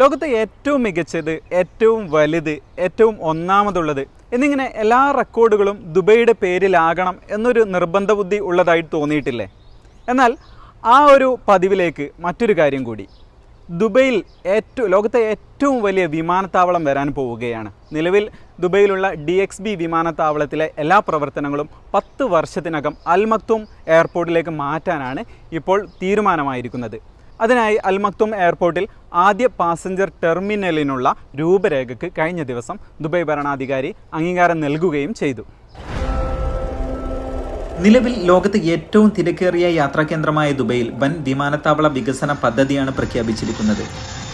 ലോകത്തെ ഏറ്റവും മികച്ചത് ഏറ്റവും വലുത് ഏറ്റവും ഒന്നാമതുള്ളത് എന്നിങ്ങനെ എല്ലാ റെക്കോർഡുകളും ദുബൈയുടെ പേരിലാകണം എന്നൊരു നിർബന്ധ ബുദ്ധി ഉള്ളതായിട്ട് തോന്നിയിട്ടില്ലേ? എന്നാൽ ആ ഒരു പതിവിലേക്ക് മറ്റൊരു കാര്യം കൂടി. ദുബൈയിൽ ഏറ്റവും ലോകത്തെ ഏറ്റവും വലിയ വിമാനത്താവളം വരാൻ പോവുകയാണ്. നിലവിൽ ദുബൈയിലുള്ള ഡി എക്സ് ബി വിമാനത്താവളത്തിലെ എല്ലാ പ്രവർത്തനങ്ങളും പത്ത് വർഷത്തിനകം അൽമക്തും എയർപോർട്ടിലേക്ക് മാറ്റാനാണ് ഇപ്പോൾ തീരുമാനമായിരിക്കുന്നത്. അതിനായി അൽമക്തും എയർപോർട്ടിൽ ആദ്യ പാസഞ്ചർ ടെർമിനലിനുള്ള രൂപരേഖയ്ക്ക് കഴിഞ്ഞ ദിവസം ദുബായ് ഭരണാധികാരി അംഗീകാരം നൽകുകയും ചെയ്തു. നിലവിൽ ലോകത്ത് ഏറ്റവും തിരക്കേറിയ യാത്രാ കേന്ദ്രമായ ദുബൈയിൽ വൻ വിമാനത്താവള വികസന പദ്ധതിയാണ് പ്രഖ്യാപിച്ചിരിക്കുന്നത്.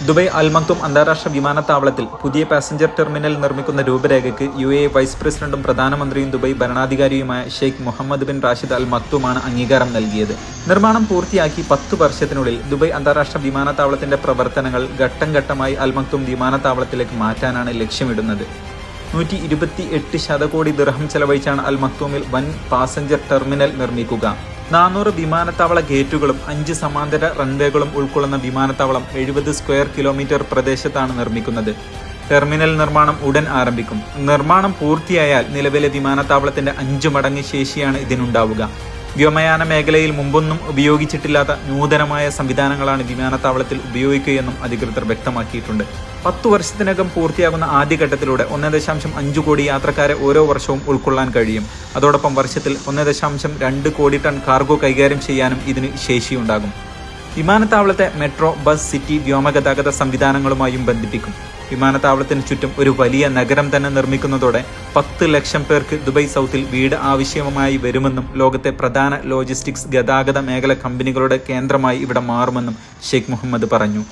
ദുബൈ അൽമക്തും അന്താരാഷ്ട്ര വിമാനത്താവളത്തിൽ പുതിയ പാസഞ്ചർ ടെർമിനൽ നിർമ്മിക്കുന്ന രൂപരേഖയ്ക്ക് യു എ വൈസ് പ്രസിഡന്റും പ്രധാനമന്ത്രിയും Dubai ഭരണാധികാരിയുമായ Sheikh Mohammed bin Rashid Al മക്തുമാണ് അംഗീകാരം നൽകിയത്. നിർമ്മാണം പൂർത്തിയാക്കി പത്തു വർഷത്തിനുള്ളിൽ ദുബൈ അന്താരാഷ്ട്ര വിമാനത്താവളത്തിന്റെ പ്രവർത്തനങ്ങൾ ഘട്ടം ഘട്ടമായി അൽമക്തും വിമാനത്താവളത്തിലേക്ക് മാറ്റാനാണ് ലക്ഷ്യമിടുന്നത്. നൂറ്റി ഇരുപത്തി എട്ട് ശതകോടി ദിർഹം ചെലവഴിച്ചാണ് അൽ മക്തൂമിൽ വൻ പാസഞ്ചർ ടെർമിനൽ നിർമ്മിക്കുക. നാനൂറ് വിമാനത്താവള ഗേറ്റുകളും അഞ്ച് സമാന്തര റൺവേകളും ഉൾക്കൊള്ളുന്ന വിമാനത്താവളം എഴുപത് സ്ക്വയർ കിലോമീറ്റർ പ്രദേശത്താണ് നിർമ്മിക്കുന്നത്. ടെർമിനൽ നിർമ്മാണം ഉടൻ ആരംഭിക്കും. നിർമ്മാണം പൂർത്തിയായാൽ നിലവിലെ വിമാനത്താവളത്തിന്റെ അഞ്ചു മടങ്ങ് ശേഷിയാണ് ഇതിനുണ്ടാവുക. വ്യോമയാന മേഖലയിൽ മുമ്പൊന്നും ഉപയോഗിച്ചിട്ടില്ലാത്ത നൂതനമായ സംവിധാനങ്ങളാണ് വിമാനത്താവളത്തിൽ ഉപയോഗിക്കുകയെന്നും അധികൃതർ വ്യക്തമാക്കിയിട്ടുണ്ട്. പത്തു വർഷത്തിനകം പൂർത്തിയാകുന്ന ആദ്യഘട്ടത്തിലൂടെ ഒന്ന് ദശാംശം അഞ്ച് കോടി യാത്രക്കാരെ ഓരോ വർഷവും ഉൾക്കൊള്ളാൻ കഴിയും. അതോടൊപ്പം വർഷത്തിൽ ഒന്ന് ദശാംശം രണ്ട് കോടി ടൺ കാർഗോ കൈകാര്യം ചെയ്യാനും ഇതിന് ശേഷിയുണ്ടാകും. വിമാനത്താവളത്തെ മെട്രോ ബസ് സിറ്റി വ്യോമഗതാഗത സംവിധാനങ്ങളുമായും ബന്ധിപ്പിക്കും. വിമാനത്താവളത്തിന് ചുറ്റും ഒരു വലിയ നഗരം തന്നെ നിർമ്മിക്കുന്നതോടെ പത്ത് ലക്ഷം പേർക്ക് ദുബൈ സൗത്തിൽ വീട് ആവശ്യമായി വരുമെന്നും ലോകത്തെ പ്രധാന ലോജിസ്റ്റിക്സ് ഗതാഗത മേഖല കമ്പനികളുടെ കേന്ദ്രമായി ഇവിടെ മാറുമെന്നും ഷെയ്ഖ് മുഹമ്മദ് പറഞ്ഞു.